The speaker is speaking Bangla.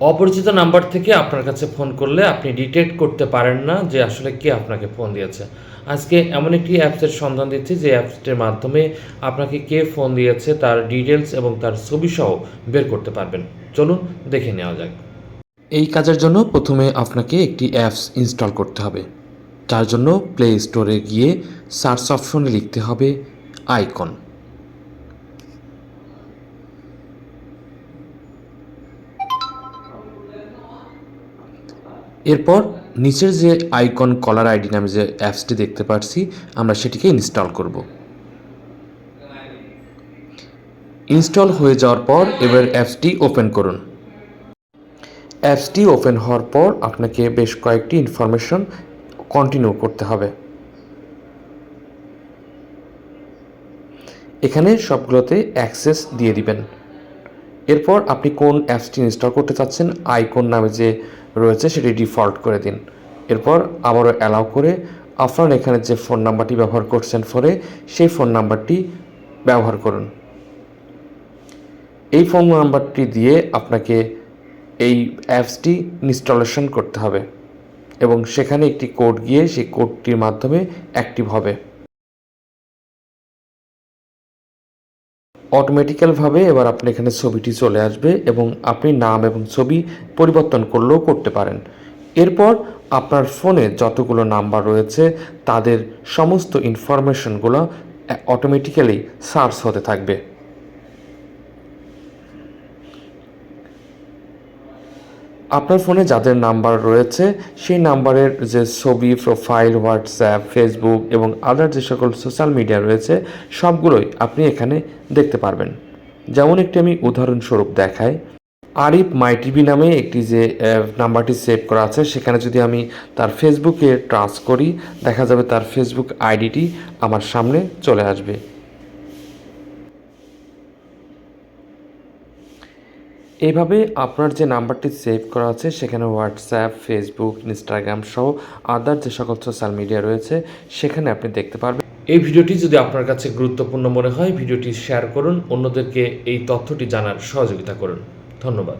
অপরিচিত নাম্বার থেকে আপনার কাছে ফোন করলে আপনি ডিটেক্ট করতে পারেন না যে আসলে কে আপনাকে ফোন দিয়েছে। আজকে এমন একটি অ্যাপসের সন্ধান দিচ্ছি যে অ্যাপসটির মাধ্যমে আপনাকে কে ফোন দিয়েছে, তার ডিটেলস এবং তার ছবি সহ বের করতে পারবেন। চলুন দেখে নেওয়া যাক। এই কাজের জন্য প্রথমে আপনাকে একটি অ্যাপস ইনস্টল করতে হবে। তার জন্য প্লে স্টোরে গিয়ে সার্চ অপশনে লিখতে হবে আইকন। এরপর নিচের যে আইকন কলার আইডি নামে যে অ্যাপসটি দেখতে পাচ্ছি, আমরা সেটিকে ইনস্টল করব। ইনস্টল হয়ে যাওয়ার পর এবার অ্যাপসটি ওপেন করুন। অ্যাপসটি ওপেন হওয়ার পর আপনাকে বেশ কয়েকটি ইনফরমেশন কন্টিনিউ করতে হবে। এখানে সবগুলোতে অ্যাক্সেস দিয়ে দিবেন। এরপর আপনি কোন অ্যাপসটি ইনস্টল করতে চাচ্ছেন, আইকন নামে যে রয়েছে সেটি ডিফল্ট করে দিন। এরপর আবারও অ্যালাউ করে আপনার এখানে যে ফোন নাম্বারটি ব্যবহার করছেন ফোনে সেই ফোন নাম্বারটি ব্যবহার করুন। এই ফোন নাম্বারটি দিয়ে আপনাকে এই অ্যাপসটি ইনস্টলেশন করতে হবে এবং সেখানে একটি কোড গিয়ে সেই কোডটির মাধ্যমে অ্যাক্টিভ হবে। অটোমেটিক্যালভাবে এবার আপনি এখানে ছবিটি চলে আসবে এবং আপনি নাম এবং ছবি পরিবর্তন করলেও করতে পারেন। এরপর আপনার ফোনে যতগুলো নাম্বার রয়েছে, তাদের সমস্ত ইনফরমেশনগুলো অটোমেটিক্যালি সার্চ হতে থাকবে। আপনার ফোনে যাদের নাম্বার রয়েছে, সেই নাম্বারের যে ছবি প্রোফাইল হোয়াটসঅ্যাপ ফেসবুক এবং আদার যে সকল সোশ্যাল মিডিয়া রয়েছে, সবগুলোই আপনি এখানে দেখতে পারবেন। যেমন একটি আমি উদাহরণস্বরূপ দেখাই। আরিফ মাই টিভি নামে একটি যে নাম্বারটি সেভ করা আছে, সেখানে যদি আমি তার ফেসবুকে ট্রাস করি, দেখা যাবে তার ফেসবুক আইডিটি আমার সামনে চলে আসবে। এইভাবে আপনার যে নাম্বারটি সেভ করা আছে, সেখানে হোয়াটসঅ্যাপ ফেসবুক ইনস্টাগ্রাম সহ আদার যে সকল সোশ্যাল মিডিয়া রয়েছে, সেখানে আপনি দেখতে পারবেন। এই ভিডিওটি যদি আপনার কাছে গুরুত্বপূর্ণ মনে হয়, ভিডিওটি শেয়ার করুন, অন্যদেরকে এই তথ্যটি জানার সহযোগিতা করুন। ধন্যবাদ।